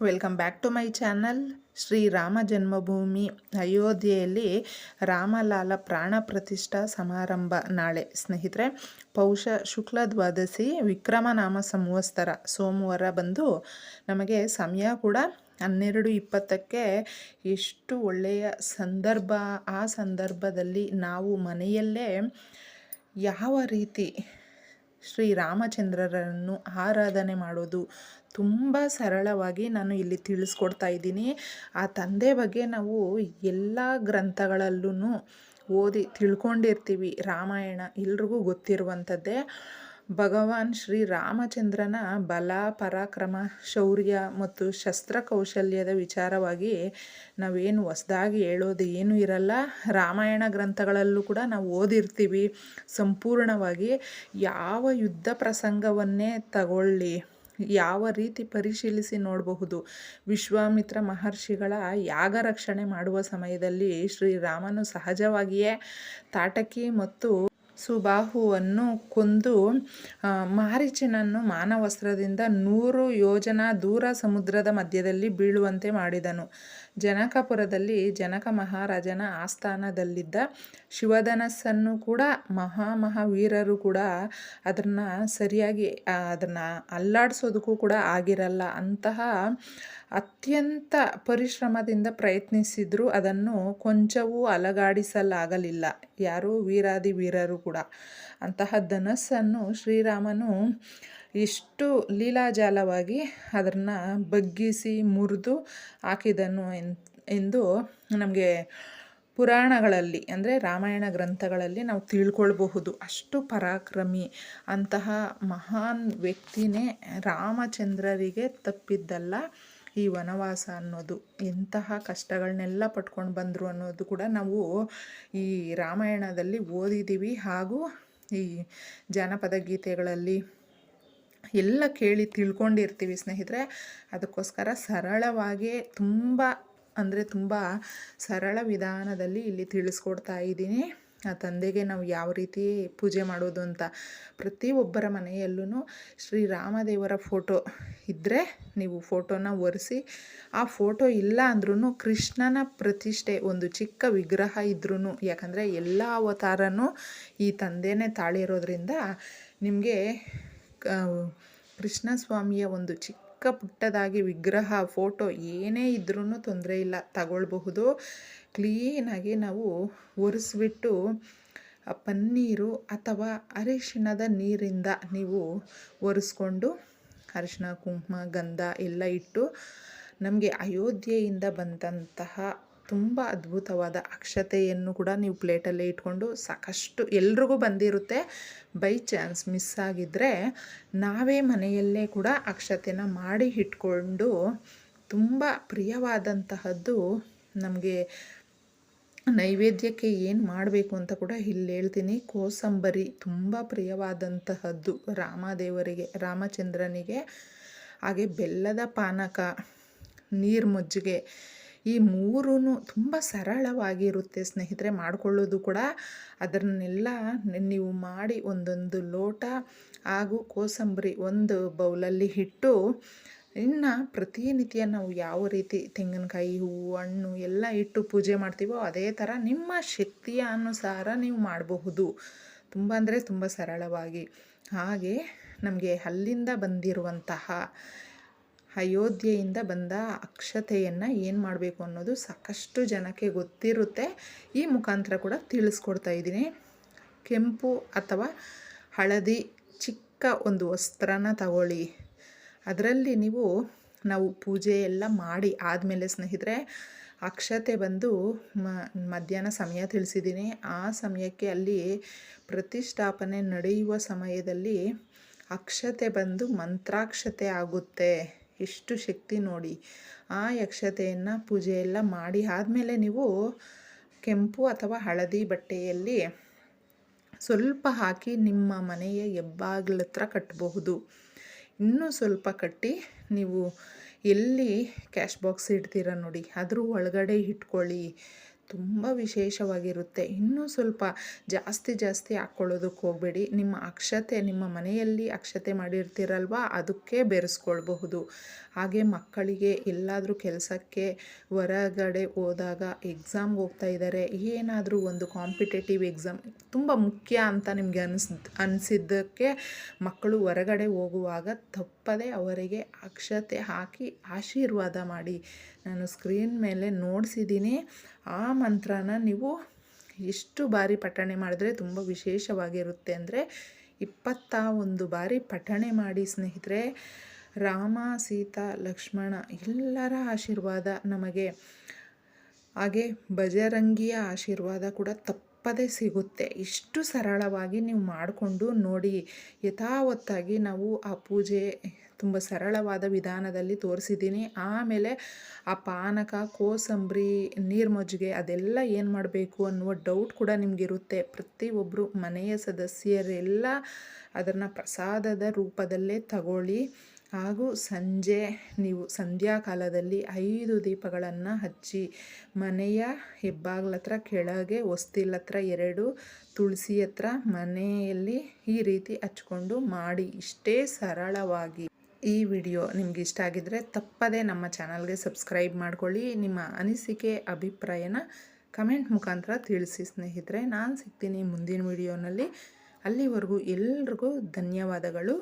Welcome back to my channel Shriram Janmabhoomi ಅಯೋಧ್ಯೆಯಲ್ಲಿ ರಾಮಲಾಲ ಪ್ರಾಣ ಪ್ರತಿಷ್ಠಾ ಸಮಾರಂಭ ನಾಳೆ ಸ್ನೇಹಿತರೆ ಪೌಷ ಶುಕ್ಲ ದ್ವಾದಶಿ ವಿಕ್ರಮನಾಮ ಸಂವತ್ಸರ ಸೋಮವಾರ ಬಂದು ನಮಗೆ ಸಮಯ ಕೂಡ ಹನ್ನೆರಡು ಇಪ್ಪತ್ತಕ್ಕೆ ಎಷ್ಟು ಒಳ್ಳೆಯ ಸಂದರ್ಭ ಆ ಸಂದರ್ಭದಲ್ಲಿ ನಾವು ಮನೆಯಲ್ಲೇ ಯಾವ ರೀತಿ ಶ್ರೀರಾಮಚಂದ್ರರನ್ನು ಆರಾಧನೆ ಮಾಡೋದು ತುಂಬ ಸರಳವಾಗಿ ನಾನು ಇಲ್ಲಿ ತಿಳಿಸ್ಕೊಡ್ತಾ ಇದ್ದೀನಿ. ಆ ತಂದೆ ಬಗ್ಗೆ ನಾವು ಎಲ್ಲ ಗ್ರಂಥಗಳಲ್ಲೂ ಓದಿ ತಿಳ್ಕೊಂಡಿರ್ತೀವಿ ರಾಮಾಯಣ ಎಲ್ರಿಗೂ ಗೊತ್ತಿರುವಂಥದ್ದೇ. ಭಗವಾನ್ ಶ್ರೀ ರಾಮಚಂದ್ರನ ಬಲ ಪರಾಕ್ರಮ ಶೌರ್ಯ ಮತ್ತು ಶಸ್ತ್ರಕೌಶಲ್ಯದ ವಿಚಾರವಾಗಿ ನಾವೇನು ಹೊಸ್ದಾಗಿ ಹೇಳೋದು ಏನೂ ಇರಲ್ಲ. ರಾಮಾಯಣ ಗ್ರಂಥಗಳಲ್ಲೂ ಕೂಡ ನಾವು ಓದಿರ್ತೀವಿ. ಸಂಪೂರ್ಣವಾಗಿ ಯಾವ ಯುದ್ಧ ಪ್ರಸಂಗವನ್ನೇ ತಗೊಳ್ಳಿ, ಯಾವ ರೀತಿ ಪರಿಶೀಲಿಸಿ ನೋಡಬಹುದು, ವಿಶ್ವಾಮಿತ್ರ ಮಹರ್ಷಿಗಳ ಯಾಗ ರಕ್ಷಣೆ ಮಾಡುವ ಸಮಯದಲ್ಲಿ ಶ್ರೀರಾಮನು ಸಹಜವಾಗಿಯೇ ತಾಟಕಿ ಮತ್ತು ಸುಬಾಹುವನ್ನು ಕೊಂದು ಮಾರೀಚನನ್ನು ಮಾನವಸ್ತ್ರದಿಂದ ನೂರು ಯೋಜನ ದೂರ ಸಮುದ್ರದ ಮಧ್ಯದಲ್ಲಿ ಬೀಳುವಂತೆ ಮಾಡಿದನು. ಜನಕಪುರದಲ್ಲಿ ಜನಕ ಮಹಾರಾಜನ ಆಸ್ಥಾನದಲ್ಲಿದ್ದ ಶಿವಧನಸ್ಸನ್ನು ಕೂಡ ಮಹಾಮಹಾವೀರರು ಕೂಡ ಅದನ್ನು ಸರಿಯಾಗಿ ಅದನ್ನು ಅಲ್ಲಾಡಿಸೋದಕ್ಕೂ ಕೂಡ ಆಗಿರಲ್ಲ. ಅಂತಹ ಅತ್ಯಂತ ಪರಿಶ್ರಮದಿಂದ ಪ್ರಯತ್ನಿಸಿದರೂ ಅದನ್ನು ಕೊಂಚವೂ ಅಲಗಾಡಿಸಲಾಗಲಿಲ್ಲ. ಯಾರು ವೀರಾದಿ ವೀರರು ಕೂಡ. ಅಂತಹ ಧನಸ್ಸನ್ನು ಶ್ರೀರಾಮನು ಎಷ್ಟು ಲೀಲಾಜಾಲವಾಗಿ ಅದನ್ನು ಬಗ್ಗಿಸಿ ಮುರಿದು ಹಾಕಿದನು ಎಂದು ನಮಗೆ ಪುರಾಣಗಳಲ್ಲಿ, ಅಂದರೆ ರಾಮಾಯಣ ಗ್ರಂಥಗಳಲ್ಲಿ ನಾವು ತಿಳ್ಕೊಳ್ಬಹುದು. ಅಷ್ಟು ಪರಾಕ್ರಮಿ. ಅಂತಹ ಮಹಾನ್ ವ್ಯಕ್ತಿನೇ ರಾಮಚಂದ್ರರಿಗೆ ತಪ್ಪಿದ್ದಲ್ಲ. ಈ ವನವಾಸ ಅನ್ನೋದು ಎಂತಹ ಕಷ್ಟಗಳನ್ನೆಲ್ಲ ಪಟ್ಕೊಂಡು ಬಂದರು ಅನ್ನೋದು ಕೂಡ ನಾವು ಈ ರಾಮಾಯಣದಲ್ಲಿ ಓದಿದ್ದೀವಿ ಹಾಗೂ ಈ ಜಾನಪದ ಗೀತೆಗಳಲ್ಲಿ ಎಲ್ಲ ಕೇಳಿ ತಿಳ್ಕೊಂಡಿರ್ತೀವಿ ಸ್ನೇಹಿತರೆ. ಅದಕ್ಕೋಸ್ಕರ ಸರಳವಾಗಿ ತುಂಬ ಅಂದರೆ ತುಂಬ ಸರಳ ವಿಧಾನದಲ್ಲಿ ಇಲ್ಲಿ ತಿಳಿಸ್ಕೊಡ್ತಾ ಇದ್ದೀನಿ. ಆ ತಂದೆಗೆ ನಾವು ಯಾವ ರೀತಿ ಪೂಜೆ ಮಾಡೋದು ಅಂತ ಪ್ರತಿಯೊಬ್ಬರ ಮನೆಯಲ್ಲೂ ಶ್ರೀರಾಮದೇವರ ಫೋಟೋ ಇದ್ದರೆ ನೀವು ಫೋಟೋನ ಒರೆಸಿ, ಆ ಫೋಟೋ ಇಲ್ಲ ಅಂದ್ರೂ ಕೃಷ್ಣನ ಪ್ರತಿಷ್ಠೆ, ಒಂದು ಚಿಕ್ಕ ವಿಗ್ರಹ ಇದ್ರೂ ಯಾಕಂದರೆ ಎಲ್ಲ ಅವತಾರನೂ ಈ ತಂದೆನೇ ತಾಳಿರೋದ್ರಿಂದ ನಿಮಗೆ ಕೃಷ್ಣ ಸ್ವಾಮಿಯ ಒಂದು ಚಿಕ್ಕ ಪುಟ್ಟದಾಗಿ ವಿಗ್ರಹ, ಫೋಟೋ ಏನೇ ಇದ್ರೂ ತೊಂದರೆ ಇಲ್ಲ. ತಗೊಳ್ಬಹುದು. ಕ್ಲೀನಾಗಿ ನಾವು ಒರೆಸ್ಬಿಟ್ಟು ಪನ್ನೀರು ಅಥವಾ ಅರಿಶಿಣದ ನೀರಿಂದ ನೀವು ಒರೆಸ್ಕೊಂಡು, ಅರಿಶಿಣ, ಕುಂಕುಮ, ಗಂಧ ಎಲ್ಲ ಇಟ್ಟು, ನಮಗೆ ಅಯೋಧ್ಯೆಯಿಂದ ಬಂದಂತಹ ತುಂಬ ಅದ್ಭುತವಾದ ಅಕ್ಷತೆಯನ್ನು ಕೂಡ ನೀವು ಪ್ಲೇಟಲ್ಲೇ ಇಟ್ಕೊಂಡು ಸಾಕಷ್ಟು ಎಲ್ರಿಗೂ ಬಂದಿರುತ್ತೆ. ಬೈ ಚಾನ್ಸ್ ಮಿಸ್ ಆಗಿದ್ದರೆ ನಾವೇ ಮನೆಯಲ್ಲೇ ಕೂಡ ಅಕ್ಷತೆನ ಮಾಡಿ ಇಟ್ಕೊಂಡು ತುಂಬ ಪ್ರಿಯವಾದಂತಹದ್ದು ನಮಗೆ ನೈವೇದ್ಯಕ್ಕೆ ಏನು ಮಾಡಬೇಕು ಅಂತ ಕೂಡ ಇಲ್ಲಿ ಹೇಳ್ತೀನಿ. ಕೋಸಂಬರಿ ತುಂಬ ಪ್ರಿಯವಾದಂತಹದ್ದು ರಾಮದೇವರಿಗೆ, ರಾಮಚಂದ್ರನಿಗೆ. ಹಾಗೆ ಬೆಲ್ಲದ ಪಾನಕ ನೀರು ಮಜ್ಜಿಗೆ ಈ ಮೂರೂ ತುಂಬ ಸರಳವಾಗಿರುತ್ತೆ ಸ್ನೇಹಿತರೆ ಮಾಡಿಕೊಳ್ಳೋದು ಕೂಡ. ಅದನ್ನೆಲ್ಲ ನೀವು ಮಾಡಿ ಒಂದೊಂದು ಲೋಟ ಹಾಗೂ ಕೋಸಂಬರಿ ಒಂದು ಬೌಲಲ್ಲಿ ಇಟ್ಟು ಇನ್ನು ಪ್ರತಿನಿತ್ಯ ನಾವು ಯಾವ ರೀತಿ ತೆಂಗಿನಕಾಯಿ ಹೂವು, ಹಣ್ಣು ಎಲ್ಲ ಇಟ್ಟು ಪೂಜೆ ಮಾಡ್ತೀವೋ ಅದೇ ಥರ ನಿಮ್ಮ ಶಕ್ತಿಯ ಅನುಸಾರ ನೀವು ಮಾಡಬಹುದು. ತುಂಬ ಅಂದರೆ ತುಂಬ ಸರಳವಾಗಿ. ಹಾಗೆ ನಮಗೆ ಅಲ್ಲಿಂದ ಬಂದಿರುವಂತಹ ಅಯೋಧ್ಯೆಯಿಂದ ಬಂದ ಅಕ್ಷತೆಯನ್ನು ಏನು ಮಾಡಬೇಕು ಅನ್ನೋದು ಸಾಕಷ್ಟು ಜನಕ್ಕೆ ಗೊತ್ತಿರುತ್ತೆ. ಈ ಮುಖಾಂತರ ಕೂಡ ತಿಳಿಸ್ಕೊಡ್ತಾ ಇದ್ದೀನಿ. ಕೆಂಪು ಅಥವಾ ಹಳದಿ ಚಿಕ್ಕ ಒಂದು ವಸ್ತ್ರನ ತಗೊಳ್ಳಿ. ಅದರಲ್ಲಿ ನೀವು ನಾವು ಪೂಜೆ ಎಲ್ಲ ಮಾಡಿ ಆದಮೇಲೆ ಸ್ನೇಹಿತರೆ, ಅಕ್ಷತೆ ಬಂದು ಮಧ್ಯಾಹ್ನ ಸಮಯ ತಿಳಿಸಿದ್ದೀನಿ. ಆ ಸಮಯಕ್ಕೆ ಅಲ್ಲಿ ಪ್ರತಿಷ್ಠಾಪನೆ ನಡೆಯುವ ಸಮಯದಲ್ಲಿ ಅಕ್ಷತೆ ಬಂದು ಮಂತ್ರಾಕ್ಷತೆ ಆಗುತ್ತೆ. ಎಷ್ಟು ಶಕ್ತಿ ನೋಡಿ. ಆ ಯಕ್ಷತೆಯನ್ನು ಪೂಜೆ ಎಲ್ಲ ಮಾಡಿ ಆದಮೇಲೆ ನೀವು ಕೆಂಪು ಅಥವಾ ಹಳದಿ ಬಟ್ಟೆಯಲ್ಲಿ ಸ್ವಲ್ಪ ಹಾಕಿ ನಿಮ್ಮ ಮನೆಯ ಹೆಬ್ಬಾಗಿಲ ಹತ್ರ ಕಟ್ಟಬಹುದು ಇನ್ನೂ ಸ್ವಲ್ಪ ಕಟ್ಟಿ ನೀವು ಎಲ್ಲಿ ಕ್ಯಾಶ್ ಬಾಕ್ಸ್ ಇಡ್ತೀರ ನೋಡಿ. ಅದ್ರ ಒಳಗಡೆ ಇಟ್ಕೊಳ್ಳಿ. ತುಂಬ ವಿಶೇಷವಾಗಿರುತ್ತೆ. ಇನ್ನೂ ಸ್ವಲ್ಪ ಜಾಸ್ತಿ ಜಾಸ್ತಿ ಹಾಕ್ಕೊಳ್ಳೋದಕ್ಕೆ ಹೋಗಬೇಡಿ. ನಿಮ್ಮ ಅಕ್ಷತೆ, ನಿಮ್ಮ ಮನೆಯಲ್ಲಿ ಅಕ್ಷತೆ ಮಾಡಿರ್ತೀರಲ್ವ, ಅದಕ್ಕೆ ಬೆರೆಸ್ಕೊಳ್ಬಹುದು. ಹಾಗೆ ಮಕ್ಕಳಿಗೆ ಎಲ್ಲಾದರೂ ಕೆಲಸಕ್ಕೆ ಹೊರಗಡೆ ಹೋದಾಗ ಎಕ್ಸಾಮ್ಗೆ ಹೋಗ್ತಾ ಇದ್ದಾರೆ, ಏನಾದರೂ ಒಂದು ಕಾಂಪಿಟೇಟಿವ್ ಎಕ್ಸಾಮ್ ತುಂಬ ಮುಖ್ಯ ಅಂತ ನಿಮಗೆ ಅನಿಸ್, ಅನಿಸಿದ್ದಕ್ಕೆ ಮಕ್ಕಳು ಹೊರಗಡೆ ಹೋಗುವಾಗ ತಪ್ಪದೆ ಅವರಿಗೆ ಅಕ್ಷತೆ ಹಾಕಿ ಆಶೀರ್ವಾದ ಮಾಡಿ. ನಾನು ಸ್ಕ್ರೀನ್ ಮೇಲೆ ನೋಡಿಸಿದ್ದೀನಿ ಆ ಮಂತ್ರನ ನೀವು ಎಷ್ಟು ಬಾರಿ ಪಠಣೆ ಮಾಡಿದ್ರೆ ತುಂಬ ವಿಶೇಷವಾಗಿರುತ್ತೆ ಅಂದರೆ ಇಪ್ಪತ್ತ ಒಂದು ಬಾರಿ ಪಠಣೆ ಮಾಡಿ ಸ್ನೇಹಿತರೆ. ರಾಮ, ಸೀತಾ, ಲಕ್ಷ್ಮಣ ಎಲ್ಲರ ಆಶೀರ್ವಾದ ನಮಗೆ. ಹಾಗೆ ಬಜರಂಗಿಯ ಆಶೀರ್ವಾದ ಕೂಡ ತಪ್ಪದೇ ಸಿಗುತ್ತೆ. ಇಷ್ಟು ಸರಳವಾಗಿ ನೀವು ಮಾಡಿಕೊಂಡು ನೋಡಿ, ಯಥಾವತ್ತಾಗಿ ನಾವು ಆ ಪೂಜೆ ತುಂಬ ಸರಳವಾದ ವಿಧಾನದಲ್ಲಿ ತೋರಿಸಿದ್ದೀನಿ. ಆಮೇಲೆ ಆ ಪಾನಕ, ಕೋಸಂಬರಿ, ನೀರು ಮಜ್ಜಿಗೆ ಅದೆಲ್ಲ ಏನು ಮಾಡಬೇಕು ಅನ್ನುವ ಡೌಟ್ ಕೂಡ ನಿಮಗಿರುತ್ತೆ. ಪ್ರತಿಯೊಬ್ಬರು ಮನೆಯ ಸದಸ್ಯರೆಲ್ಲ ಅದನ್ನು ಪ್ರಸಾದದ ರೂಪದಲ್ಲೇ ತಗೊಳ್ಳಿ. ಹಾಗೂ ಸಂಜೆ ನೀವು ಸಂಧ್ಯಾಕಾಲದಲ್ಲಿ ಐದು ದೀಪಗಳನ್ನು ಹಚ್ಚಿ ಮನೆಯ ಹೆಬ್ಬಾಗ್ಲ ಹತ್ರ, ಕೆಳಗೆ ಹೊಸ್ತಿಲ್ ಹತ್ರ ಎರಡು ತುಳಸಿ ಹತ್ರ ಮನೆಯಲ್ಲಿ ಈ ರೀತಿ ಹಚ್ಕೊಂಡು ಮಾಡಿ. ಇಷ್ಟೇ ಸರಳವಾಗಿ. ಈ ವಿಡಿಯೋ ನಿಮ್ಗೆ ಇಷ್ಟ ಆಗಿದ್ದರೆ ತಪ್ಪದೇ ನಮ್ಮ ಚಾನಲ್ಗೆ ಸಬ್ಸ್ಕ್ರೈಬ್ ಮಾಡ್ಕೊಳ್ಳಿ. ನಿಮ್ಮ ಅನಿಸಿಕೆ, ಅಭಿಪ್ರಾಯನ ಕಮೆಂಟ್ ಮುಖಾಂತರ ತಿಳಿಸಿ ಸ್ನೇಹಿತರೆ. ನಾನು ಸಿಗ್ತೀನಿ ಮುಂದಿನ ವಿಡಿಯೋನಲ್ಲಿ. ಅಲ್ಲಿವರೆಗೂ ಎಲ್ರಿಗೂ ಧನ್ಯವಾದಗಳು.